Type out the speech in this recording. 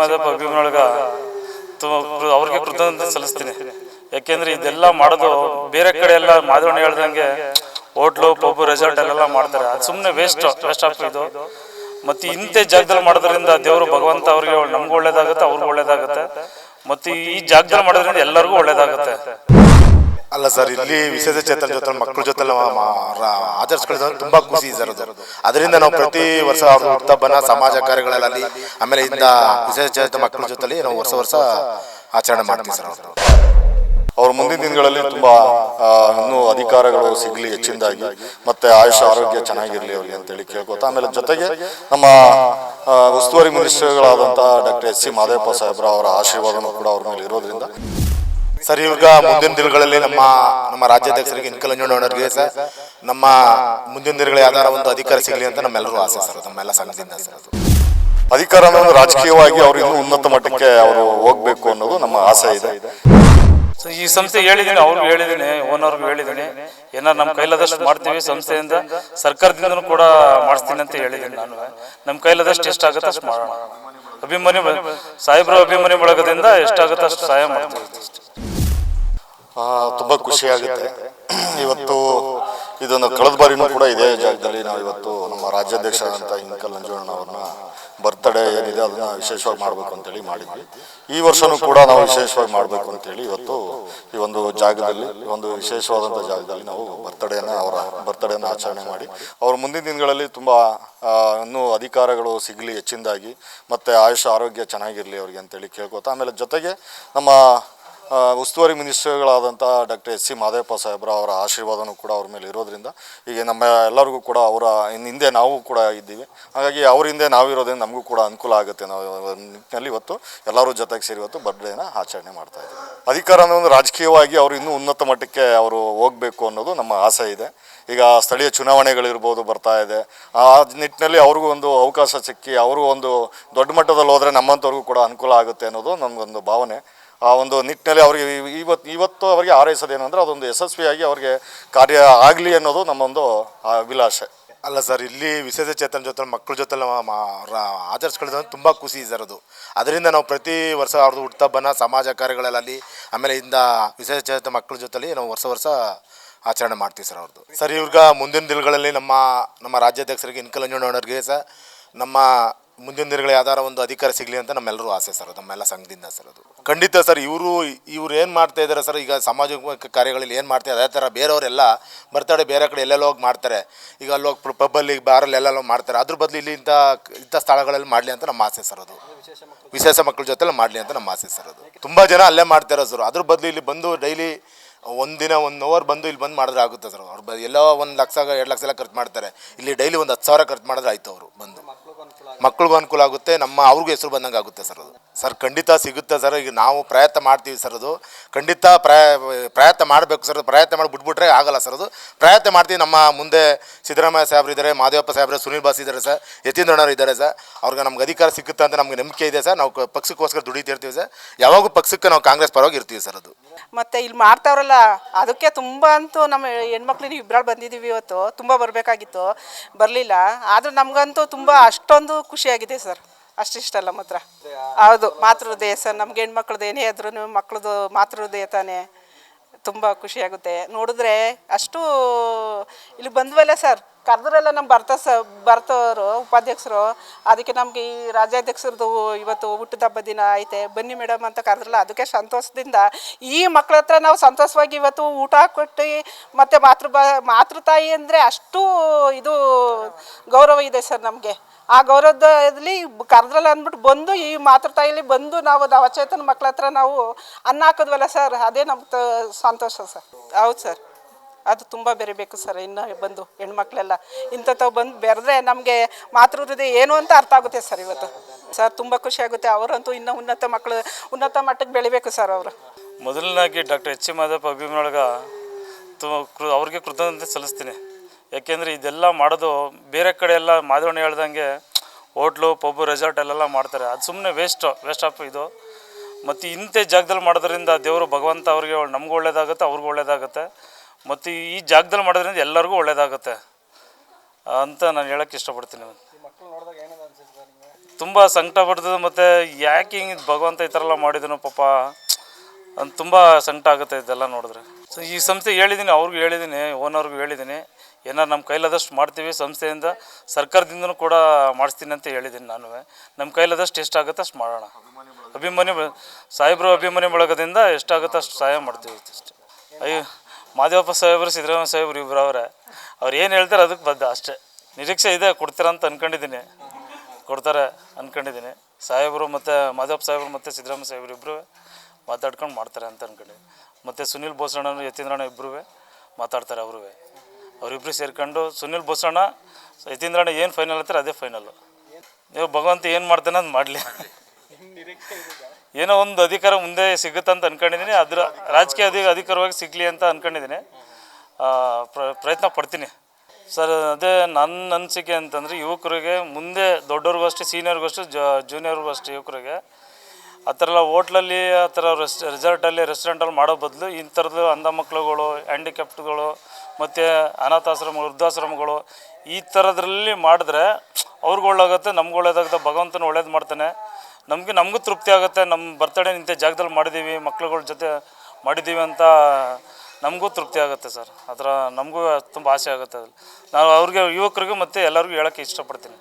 ಮಾದಪ್ಪ ಅಭಿಮಾನೊಳಗ ತುಂಬ ಅವ್ರಿಗೆ ಕೃತಜ್ಞತೆ ಸಲ್ಲಿಸ್ತೀನಿ. ಯಾಕೆಂದ್ರೆ ಇದೆಲ್ಲ ಮಾಡೋದು ಬೇರೆ ಕಡೆ ಎಲ್ಲ ಮಾಧವಣ್ಣ ಹೇಳ್ದಂಗೆ ಹೋಟ್ಲು ಪಬ್ ರೆಸಾರ್ಟ್ ಅಲ್ಲೆಲ್ಲ ಮಾಡ್ತಾರೆ. ಅದು ಸುಮ್ಮನೆ ವೇಸ್ಟ್ ವೇಸ್ಟ್ ಆಫ್ ಇದು. ಮತ್ತೆ ಇಂಥ ಜಾಗದಲ್ಲಿ ಮಾಡೋದ್ರಿಂದ ದೇವರು ಭಗವಂತ ಅವ್ರಿಗೆ ನಮ್ಗೆ ಒಳ್ಳೇದಾಗುತ್ತೆ ಅವ್ರಿಗೂ ಒಳ್ಳೇದಾಗುತ್ತೆ. ಮತ್ತೆ ಈ ಜಾಗದಲ್ಲಿ ಮಾಡೋದ್ರಿಂದ ಎಲ್ಲರಿಗೂ ಒಳ್ಳೇದಾಗುತ್ತೆ. ಅಲ್ಲ ಸರ್ ಇಲ್ಲಿ ವಿಶೇಷ ಚೇತನ ಜೊತೆ ಮಕ್ಕಳ ಜೊತೆ ಆಚರಿಸ್ಕೊಳ್ಳೋದು ತುಂಬಾ ಖುಷಿ ಸರ್ ಅದು. ಅದರಿಂದ ನಾವು ಪ್ರತಿ ವರ್ಷ ಅವ್ರ ಹುಟ್ಟುಹಬ್ಬನ ಸಮಾಜ ಕಾರ್ಯಗಳಲ್ಲಿ ಆಮೇಲೆ ಇಂದ ವಿಶೇಷ ಚೇತನ ಮಕ್ಕಳ ಜೊತೆ ನಾವು ವರ್ಷ ವರ್ಷ ಆಚರಣೆ ಮಾಡ್ತೀವಿ ಸರ್ ಅವ್ರ ಮುಂದಿನ ದಿನಗಳಲ್ಲಿ ತುಂಬಾ ಇನ್ನೂ ಅಧಿಕಾರಗಳು ಸಿಗ್ಲಿ ಹೆಚ್ಚಿನದಾಗಿ ಮತ್ತೆ ಆಯುಷ ಆರೋಗ್ಯ ಚೆನ್ನಾಗಿರ್ಲಿ ಅವ್ರಿಗೆ ಅಂತೇಳಿ ಕೇಳ್ಕೊತಾ ಆಮೇಲೆ ಜೊತೆಗೆ ನಮ್ಮ ಉಸ್ತುವಾರಿ ಮಿನಿಸ್ಟರ್ಗಳಾದಂತಹ ಡಾಕ್ಟರ್ ಎಸ್ ಸಿ ಮಾದೇವಪ್ಪ ಸಾಹೇಬ್ರ ಅವರ ಆಶೀರ್ವಾದನೂ ಕೂಡ ಅವ್ರ ಮೇಲೆ ಇರೋದ್ರಿಂದ ಸರ್ ಇವಾಗ ಮುಂದಿನ ದಿನಗಳಲ್ಲಿ ನಮ್ಮ ನಮ್ಮ ರಾಜ್ಯಾಧ್ಯಕ್ಷರಿಗೆ ಇನ್ಕಲಂಜೋಣವರಿಗೆ ಸರ್. ನಮ್ಮ ಮುಂದಿನ ದಿನಗಳಲ್ಲಿ ಯಾವ್ದಾರ ಒಂದು ಅಧಿಕಾರ ಸಿಗಲಿ ಅಂತ ನಮ್ಮೆಲ್ಲರೂ ಆಸೆ ಸರ್ ನಮ್ಮೆಲ್ಲ ಸಂಘದಿಂದ ಸರ್ ಅದು. ಅಧಿಕಾರ ಅನ್ನೋದು ರಾಜಕೀಯವಾಗಿ ಅವ್ರಿಗೆ ಇನ್ನೂ ಉನ್ನತ ಮಟ್ಟಕ್ಕೆ ಅವರು ಹೋಗ್ಬೇಕು ಅನ್ನೋದು ನಮ್ಮ ಆಸೆ ಇದೆ. ಸೊ ಈ ಸಂಸ್ಥೆ ಹೇಳಿದ್ದೀನಿ ಅವ್ರು ಹೇಳಿದ್ದೀನಿ ಓನರ್ ಹೇಳಿದ್ದೀನಿ. ಏನಾರು ನಮ್ಮ ಕೈಲಾದಷ್ಟು ಮಾಡ್ತೀವಿ ಸಂಸ್ಥೆಯಿಂದ ಸರ್ಕಾರದಿಂದ ಕೂಡ ಮಾಡಿಸ್ತೀನಿ ಅಂತ ಹೇಳಿದ್ದೀನಿ ನಾನು. ನಮ್ಮ ಕೈಲಾದಷ್ಟು ಎಷ್ಟಾಗುತ್ತೆ ಅಷ್ಟು ಮಾಡೋಣ. ಅಭಿಮಾನಿ ಸಾಹೇಬ್ರ ಅಭಿಮಾನಿ ಬಳಗದಿಂದ ಎಷ್ಟಾಗುತ್ತೆ ಅಷ್ಟು ಸಹಾಯ ಮಾಡ್ತೀವಿ. ತುಂಬಾ ಖುಷಿ ಆಗುತ್ತೆ. ಇವತ್ತು ಇದೊಂದು ಕಳೆದ ಬಾರಿನೂ ಕೂಡ ಇದೇ ಜಾಗದಲ್ಲಿ ನಾವು ಇವತ್ತು ನಮ್ಮ ರಾಜ್ಯಾಧ್ಯಕ್ಷ ಅಂತ ಇನ್ಕಲ್ ನಂಜುವಣ್ಣ ಅವ್ರನ್ನ ಬರ್ತ್ಡೇ ಏನಿದೆ ಅದನ್ನ ವಿಶೇಷವಾಗಿ ಮಾಡಬೇಕು ಅಂತೇಳಿ ಮಾಡಿದ್ವಿ. ಈ ವರ್ಷನೂ ಕೂಡ ನಾವು ವಿಶೇಷವಾಗಿ ಮಾಡಬೇಕು ಅಂತೇಳಿ ಇವತ್ತು ಈ ಒಂದು ಜಾಗದಲ್ಲಿ ಈ ಒಂದು ವಿಶೇಷವಾದಂಥ ಜಾಗದಲ್ಲಿ ನಾವು ಬರ್ತಡೇನ ಅವರ ಬರ್ತಡೇನ ಆಚರಣೆ ಮಾಡಿ. ಅವ್ರ ಮುಂದಿನ ದಿನಗಳಲ್ಲಿ ತುಂಬ ಇನ್ನೂ ಅಧಿಕಾರಗಳು ಸಿಗಲಿ ಹೆಚ್ಚಿನದಾಗಿ ಮತ್ತು ಆಯುಷ್ ಆರೋಗ್ಯ ಚೆನ್ನಾಗಿರಲಿ ಅವ್ರಿಗೆ ಅಂತೇಳಿ ಕೇಳ್ಕೊತಾ ಆಮೇಲೆ ಜೊತೆಗೆ ನಮ್ಮ ಉಸ್ತುವಾರಿ ಮಿನಿಸ್ಟರ್ಗಳಾದಂಥ ಡಾಕ್ಟರ್ ಎಸ್ ಸಿ ಮಾದೇಪ್ಪ ಸಾಹೇಬ್ರ ಅವರ ಆಶೀರ್ವಾದನೂ ಕೂಡ ಅವ್ರ ಮೇಲೆ ಇರೋದ್ರಿಂದ ಈಗ ನಮ್ಮ ಎಲ್ಲರಿಗೂ ಕೂಡ ಅವರ ಹಿಂದೆ ನಾವು ಕೂಡ ಇದ್ದೀವಿ. ಹಾಗಾಗಿ ಅವ್ರ ಹಿಂದೆ ನಾವು ನಾವಿರೋದ್ರಿಂದ ನಮಗೂ ಕೂಡ ಅನುಕೂಲ ಆಗುತ್ತೆ ನಾವು ನಿಟ್ಟಿನಲ್ಲಿ ಇವತ್ತು ಎಲ್ಲರೂ ಜೊತೆಗೆ ಸೇರಿ ಇವತ್ತು ಬರ್ಡೇನ ಆಚರಣೆ ಮಾಡ್ತಾ ಇದ್ದೀವಿ. ಅಧಿಕಾರ ಅನ್ನೋದು ರಾಜಕೀಯವಾಗಿ ಅವರು ಇನ್ನೂ ಉನ್ನತ ಮಟ್ಟಕ್ಕೆ ಅವರು ಹೋಗಬೇಕು ಅನ್ನೋದು ನಮ್ಮ ಆಸೆ ಇದೆ. ಈಗ ಸ್ಥಳೀಯ ಚುನಾವಣೆಗಳಿರ್ಬೋದು ಬರ್ತಾ ಇದೆ. ಆ ನಿಟ್ಟಿನಲ್ಲಿ ಅವ್ರಿಗೂ ಒಂದು ಅವಕಾಶ ಸಿಕ್ಕಿ ಅವರು ಒಂದು ದೊಡ್ಡ ಮಟ್ಟದಲ್ಲಿ ಹೋದರೆ ನಮ್ಮಂಥವ್ರಿಗೂ ಕೂಡ ಅನುಕೂಲ ಆಗುತ್ತೆ ಅನ್ನೋದು ನಮಗೊಂದು ಭಾವನೆ. ಆ ಒಂದು ನಿಟ್ಟಿನಲ್ಲಿ ಅವರಿಗೆ ಇವತ್ತು ಇವತ್ತು ಅವರಿಗೆ ಹಾರೈಸೋದೇನು ಅಂದರೆ ಅದೊಂದು ಯಶಸ್ವಿಯಾಗಿ ಅವರಿಗೆ ಕಾರ್ಯ ಆಗಲಿ ಅನ್ನೋದು ನಮ್ಮೊಂದು ಅಭಿಲಾಷೆ. ಅಲ್ಲ ಸರ್, ಇಲ್ಲಿ ವಿಶೇಷ ಚೇತನ ಜೊತೆ ಮಕ್ಕಳ ಜೊತೆ ನಾವು ಮಾ- ರ- ಆಚರಿಸ್ಕೊಳ್ಳೋದು ತುಂಬ ಖುಷಿ ಸರ್ ಅದು. ಅದರಿಂದ ನಾವು ಪ್ರತಿ ವರ್ಷ ಅವ್ರದ್ದು ಹುಟ್ಟುಹಬ್ಬನ ಸಮಾಜ ಕಾರ್ಯಗಳಲ್ಲಿ ಆಮೇಲೆ ಇಂದ ವಿಶೇಷ ಚೇತನ ಮಕ್ಕಳ ಜೊತೆಲಿ ನಾವು ವರ್ಷ ವರ್ಷ ಆಚರಣೆ ಮಾಡ್ತೀವಿ ಸರ್ ಅವ್ರದ್ದು. ಸರ್, ಇವ್ರಿಗೆ ಮುಂದಿನ ದಿನಗಳಲ್ಲಿ ನಮ್ಮ ನಮ್ಮ ರಾಜ್ಯಾಧ್ಯಕ್ಷರಿಗೆ ಇನ್ಕಲಂಜನವ್ರಿಗೆ ಸರ್ ನಮ್ಮ ಮುಂದಿನ ದಿನಗಳ ಯಾವ್ದಾರ ಒಂದು ಅಧಿಕಾರ ಸಿಗಲಿ ಅಂತ ನಮ್ಮೆಲ್ಲರೂ ಆಸೆ ಸರ್ ನಮ್ಮೆಲ್ಲ ಸಂಘದಿಂದ ಸರ್ ಅದು. ಖಂಡಿತ ಸರ್, ಇವರು, ಇವ್ರು ಏನು ಮಾಡ್ತಾ ಇದ್ದಾರೆ ಸರ್, ಈಗ ಸಾಮಾಜಿಕ ಕಾರ್ಯಗಳಲ್ಲಿ ಏನು ಮಾಡ್ತಾರೆ ಅದೇ ಥರ ಬೇರೆಯವರೆಲ್ಲ ಬರ್ತಾಡೆ ಬೇರೆ ಕಡೆ ಎಲ್ಲೆಲ್ಲ ಹೋಗಿ ಮಾಡ್ತಾರೆ. ಈಗ ಅಲ್ಲಿ ಹೋಗಿ ಪಬ್ಬಲ್ಲಿ ಬಾರಲ್ಲಿ ಎಲ್ಲೆಲ್ಲ ಮಾಡ್ತಾರೆ. ಅದ್ರ ಬದಲು ಇಲ್ಲಿ ಇಂಥ ಇಂಥ ಸ್ಥಳಗಳಲ್ಲಿ ಮಾಡಲಿ ಅಂತ ನಮ್ಮ ಆಸೆ ಸರ್ ಅದು. ವಿಶೇಷ ಮಕ್ಕಳ ಜೊತೆಲಿ ಮಾಡಲಿ ಅಂತ ನಮ್ಮ ಆಸೆ ಸರ್ ಅದು. ತುಂಬ ಜನ ಅಲ್ಲೇ ಮಾಡ್ತಾರೆ ಸರ್. ಅದ್ರ ಬದಲು ಇಲ್ಲಿ ಬಂದು ಡೈಲಿ ಒಂದಿನ ಒಂದು ಅವರ್ ಬಂದು ಇಲ್ಲಿ ಬಂದು ಮಾಡಿದ್ರೆ ಆಗುತ್ತೆ ಸರ್. ಅವ್ರು ಎಲ್ಲೋ ಒಂದು ಲಕ್ಷ, ಎರಡು ಲಕ್ಷ ಎಲ್ಲ ಖರ್ಚು ಮಾಡ್ತಾರೆ. ಇಲ್ಲಿ ಡೈಲಿ ಒಂದು ಹತ್ತು ಸಾವಿರ ಖರ್ಚು ಮಾಡಿದ್ರೆ ಆಯಿತು ಅವರು ಬಂದು. ಮಕ್ಳಿಗೂ ಅನುಕೂಲ ಆಗುತ್ತೆ ನಮ್ಮ ಅವ್ರಿಗೂ ಹೆಸರು ಬಂದಂಗೆ ಆಗುತ್ತೆ ಸರ್ ಅದು. ಸರ್, ಖಂಡಿತ ಸಿಗುತ್ತೆ ಸರ್. ಈಗ ನಾವು ಪ್ರಯತ್ನ ಮಾಡ್ತೀವಿ ಸರ್ ಅದು. ಖಂಡಿತ ಪ್ರಯ, ಪ್ರಯತ್ನ ಮಾಡಬೇಕು ಸರ್ ಪ್ರಯತ್ನ ಮಾಡಿ ಬಿಟ್ಬಿಟ್ರೆ ಆಗಲ್ಲ ಸರ್ ಅದು. ಪ್ರಯತ್ನ ಮಾಡ್ತೀವಿ. ನಮ್ಮ ಮುಂದೆ ಸಿದ್ದರಾಮಯ್ಯ ಸಾಹೇಬ್ರು ಇದ್ದಾರೆ, ಮಾದೇವಪ್ಪ ಸಾಹೇಬ್ರೆ, ಸುನೀಲ್ ಬಾಸ್ ಇದ್ದಾರೆ ಸರ್ ಯತೀಂದ್ರಣ್ಣವ್ರು ಇದ್ದಾರೆ ಸರ್. ಅವ್ರಿಗೆ ನಮ್ಗೆ ಅಧಿಕಾರ ಸಿಗುತ್ತೆ ಅಂತ ನಮ್ಗೆ ನಂಬಿಕೆ ಇದೆ ಸರ್. ನಾವು ಪಕ್ಷಕ್ಕೋಸ್ಕರ ದುಡಿತಿರ್ತೀವಿ ಸರ್. ಯಾವಾಗೂ ಪಕ್ಷಕ್ಕೆ ನಾವು ಕಾಂಗ್ರೆಸ್ ಪರವಾಗಿ ಇರ್ತೀವಿ ಸರ್ ಅದು. ಮತ್ತೆ ಇಲ್ಲಿ ಮಾಡ್ತಾವ್ರಲ್ಲ, ಅದಕ್ಕೆ ತುಂಬ ಅಂತೂ ನಮ್ಮ ಹೆಣ್ಮಕ್ಳಿಗೆ ಇಬ್ಬರಲ್ಲಿ ಬಂದಿದ್ದೀವಿ ಇವತ್ತು. ತುಂಬ ಬರಬೇಕಾಗಿತ್ತು. ಬರಲಿಲ್ಲ. ಆದರೂ ನಮಗಂತೂ ತುಂಬ ಅಷ್ಟೊಂದು ಖುಷಿಯಾಗಿದೆ ಸರ್. ಅಷ್ಟಿಷ್ಟಲ್ಲ ಮಾತ್ರ. ಹೌದು ಮಾತೃಹೃದಯ ಸರ್ ನಮ್ಗೆ ಹೆಣ್ಮಕ್ಳದ್ದು ಏನೇ ಆದ್ರೂ ಮಕ್ಳದ್ದು ಮಾತೃಹೃದಯ ತಾನೇ. ತುಂಬ ಖುಷಿಯಾಗುತ್ತೆ ನೋಡಿದ್ರೆ ಅಷ್ಟು ಇಲ್ಲಿ ಬಂದ್ವಲ್ಲ ಸರ್ ಕರೆದ್ರಲ್ಲ ನಮ್ಮ ಬರ್ತ ಸ ಬರ್ತವರು ಉಪಾಧ್ಯಕ್ಷರು. ಅದಕ್ಕೆ ನಮಗೆ ಈ ರಾಜ್ಯಾಧ್ಯಕ್ಷರದ್ದು ಇವತ್ತು ಹುಟ್ಟಿದ ಹಬ್ಬ ದಿನ ಐತೆ. ಬನ್ನಿ ಮೇಡಮ್ ಅಂತ ಕರೆದ್ರಲ್ಲ ಅದಕ್ಕೆ ಸಂತೋಷದಿಂದ ಈ ಮಕ್ಳ ಹತ್ರ ನಾವು ಸಂತೋಷವಾಗಿ ಇವತ್ತು ಊಟ ಕೊಟ್ಟು ಮತ್ತು ಮಾತೃ ತಾಯಿ ಮಾತೃತಾಯಿ ಅಂದರೆ ಅಷ್ಟು ಇದು ಗೌರವ ಇದೆ ಸರ್ ನಮಗೆ. ಆ ಗೌರವದಲ್ಲಿ ಕರೆದ್ರಲ್ಲ ಅಂದ್ಬಿಟ್ಟು ಬಂದು ಈ ಮಾತೃತಾಯಿಲಿ ಬಂದು ನಾವು ನವಚೇತನ ಮಕ್ಳ ಹತ್ರ ನಾವು ಅನ್ನ ಹಾಕಿದ್ವಲ್ಲ ಸರ್? ಅದೇ ನಮ್ಗೆ ಸಂತೋಷ ಸರ್. ಹೌದು ಸರ್. ಅದು ತುಂಬ ಬೆರಿಬೇಕು ಸರ್. ಇನ್ನು ಬಂದು ಹೆಣ್ಮಕ್ಳೆಲ್ಲ ಇಂಥವು ಬಂದು ಬೆರೆದ್ರೆ ನಮಗೆ ಮಾತೃಹೃದಯ ಏನು ಅಂತ ಅರ್ಥ ಆಗುತ್ತೆ ಸರ್ ಇವತ್ತು. ಸರ್, ತುಂಬ ಖುಷಿ ಆಗುತ್ತೆ. ಅವರಂತೂ ಇನ್ನೂ ಉನ್ನತ ಮಕ್ಕಳು ಉನ್ನತ ಮಟ್ಟಕ್ಕೆ ಬೆಳಿಬೇಕು ಸರ್ ಅವರು. ಮೊದಲನಾಗಿ ಡಾಕ್ಟರ್ ಎಚ್ ಸಿ ಮಾದಪ್ಪ ಅಭಿಮಾನೊಳಗ ಅವ್ರಿಗೆ ಕೃತಜ್ಞತೆ ಸಲ್ಲಿಸ್ತೀನಿ. ಯಾಕೆಂದರೆ ಇದೆಲ್ಲ ಮಾಡೋದು ಬೇರೆ ಕಡೆ ಎಲ್ಲ ಮಾಧವಣ್ಣ ಹೇಳ್ದಂಗೆ ಹೋಟ್ಲು ಪಬ್ ರೆಸಾರ್ಟ್ ಅಲ್ಲೆಲ್ಲ ಮಾಡ್ತಾರೆ. ಅದು ಸುಮ್ಮನೆ ವೇಸ್ಟು ವೇಸ್ಟ್ ಆಫ್ ಇದು. ಮತ್ತು ಇಂಥ ಜಾಗದಲ್ಲಿ ಮಾಡೋದ್ರಿಂದ ದೇವರು ಭಗವಂತ ಅವ್ರಿಗೆ ನಮಗೂ ಒಳ್ಳೇದಾಗುತ್ತೆ ಅವ್ರಿಗೂ ಒಳ್ಳೇದಾಗುತ್ತೆ. ಮತ್ತು ಈ ಜಾಗದಲ್ಲಿ ಮಾಡೋದ್ರಿಂದ ಎಲ್ಲರಿಗೂ ಒಳ್ಳೇದಾಗುತ್ತೆ ಅಂತ ನಾನು ಹೇಳೋಕ್ಕೆ ಇಷ್ಟಪಡ್ತೀನಿ. ತುಂಬ ಸಂಕಟ ಪಡ್ತದೆ ಮತ್ತು ಯಾಕೆ ಹಿಂಗೆ ಭಗವಂತ ಈ ಥರ ಎಲ್ಲ ಮಾಡಿದನು ಪಾಪ ಅಂತ ತುಂಬ ಸಂಕಟ ಆಗುತ್ತೆ ಇದೆಲ್ಲ ನೋಡಿದ್ರೆ. ಸೊ ಈ ಸಂಸ್ಥೆ ಹೇಳಿದ್ದೀನಿ ಅವ್ರಿಗೂ ಹೇಳಿದ್ದೀನಿ ಓನರ್ಗೂ ಹೇಳಿದ್ದೀನಿ ಏನಾರು ನಮ್ಮ ಕೈಲಾದಷ್ಟು ಮಾಡ್ತೀವಿ, ಸಂಸ್ಥೆಯಿಂದ, ಸರ್ಕಾರದಿಂದನೂ ಕೂಡ ಮಾಡಿಸ್ತೀನಿ ಅಂತ ಹೇಳಿದ್ದೀನಿ ನಾನು. ನಮ್ಮ ಕೈಲಾದಷ್ಟು ಎಷ್ಟಾಗುತ್ತೆ ಅಷ್ಟು ಮಾಡೋಣ ಅಭಿಮಾನಿ ಸಾಹೇಬರು ಅಭಿಮಾನಿ ಬಳಗದಿಂದ ಎಷ್ಟಾಗುತ್ತೆ ಅಷ್ಟು ಸಹಾಯ ಮಾಡ್ತೀವಿ ಅಷ್ಟೇ ಅಯ್ಯೋ ಮಾದೇವಪ್ಪ ಸಾಹೇಬರು, ಸಿದ್ದರಾಮಯ್ಯ ಸಾಹೇಬ್ರು ಇಬ್ಬರು ಅವರೇ. ಅವ್ರು ಏನು ಹೇಳ್ತಾರೆ ಅದಕ್ಕೆ ಬದ್ಧ ಅಷ್ಟೇ. ನಿರೀಕ್ಷೆ ಇದೆ, ಕೊಡ್ತೀರ ಅಂತ ಅಂದ್ಕೊಂಡಿದ್ದೀನಿ ಕೊಡ್ತಾರೆ ಅಂದ್ಕೊಂಡಿದ್ದೀನಿ ಸಾಹೇಬರು ಮತ್ತು ಮಾದೇವಪ್ಪ ಸಾಹೇಬರು ಮತ್ತು ಸಿದ್ದರಾಮಯ್ಯ ಸಾಹೇಬ್ರು ಇಬ್ಬರು ಮಾತಾಡ್ಕೊಂಡು ಮಾಡ್ತಾರೆ ಅಂತ ಅಂದ್ಕೊಂಡಿದ್ದೀನಿ ಮತ್ತು ಸುನಿಲ್ ಬೋಸಣ್ಣನು ಯತೀಂದ್ರಣ್ಣ ಇಬ್ಬರು ಮಾತಾಡ್ತಾರೆ ಅವರು ಅವರಿಬ್ಬರು ಸೇರ್ಕೊಂಡು ಸುನಿಲ್ ಬೋಸಣ್ಣ ಯತೀಂದ್ರಣ್ಣ ಏನು ಫೈನಲ್ ಹತ್ತಿರ ಅದೇ ಫೈನಲ್ಲು ನೀವು ಭಗವಂತ ಏನು ಮಾಡ್ತಾನೆ ಅದು ಮಾಡಲಿ. ಏನೋ ಒಂದು ಅಧಿಕಾರ ಮುಂದೆ ಸಿಗುತ್ತೆ ಅಂತ ಅನ್ಕೊಂಡಿದ್ದೀನಿ ಅದರ ರಾಜಕೀಯ ಅಧಿ ಅಧಿಕಾರವಾಗಿ ಸಿಗಲಿ ಅಂತ ಅನ್ಕೊಂಡಿದ್ದೀನಿ ಆ, ಪ್ರಯತ್ನ ಪಡ್ತೀನಿ. ಸರ್ ಅದೇ ನನ್ನ ಅನಿಸಿಕೆ ಅಂತಂದರೆ ಯುವಕರಿಗೆ ಮುಂದೆ ದೊಡ್ಡವ್ರಿಗೂ ಅಷ್ಟೇ ಸೀನಿಯರ್ಗೂ ಅಷ್ಟೇ ಜೂನಿಯರ್ಗೂ ಅಷ್ಟೇ ಯುವಕರಿಗೆ ಆ ಥರ ಎಲ್ಲ ಹೋಟ್ಲಲ್ಲಿ ಆ ಥರ ರೆಸ್ ರೆಸಾರ್ಟಲ್ಲಿ ರೆಸ್ಟೋರೆಂಟಲ್ಲಿ ಮಾಡೋ ಬದಲು ಇಂಥರದ್ದು ಥರದ್ದು ಅಂಧ ಮಕ್ಕಳುಗಳು ಹ್ಯಾಂಡಿಕ್ಯಾಪ್ಟ್ಗಳು ಮತ್ತು ಅನಾಥಾಶ್ರಮ, ವೃದ್ಧಾಶ್ರಮಗಳು ಈ ಥರದ್ರಲ್ಲಿ ಮಾಡಿದ್ರೆ ಅವ್ರಿಗೆ ಒಳ್ಳಾಗುತ್ತೆ ನಮ್ಗೆ ಒಳ್ಳೇದಾಗುತ್ತೆ ಭಗವಂತನ ಒಳ್ಳೇದು ಮಾಡ್ತಾನೆ. ನಮಗೆ, ನಮಗೂ ತೃಪ್ತಿ ಆಗುತ್ತೆ ನಮ್ಮ ಬರ್ತಡೇ ನಿಂತ ಜಾಗದಲ್ಲಿ ಮಾಡಿದ್ದೀವಿ ಮಕ್ಳುಗಳ ಜೊತೆ ಮಾಡಿದ್ದೀವಿ ಅಂತ ನಮಗೂ ತೃಪ್ತಿ ಆಗುತ್ತೆ ಸರ್. ಥರ ನಮಗೂ ತುಂಬ ಆಸೆ ಆಗುತ್ತೆ ಅದ್ರಲ್ಲಿ. ನಾವು ಅವ್ರಿಗೆ, ಯುವಕರಿಗೂ ಮತ್ತು ಎಲ್ಲರಿಗೂ ಹೇಳೋಕ್ಕೆ ಇಷ್ಟಪಡ್ತೀನಿ.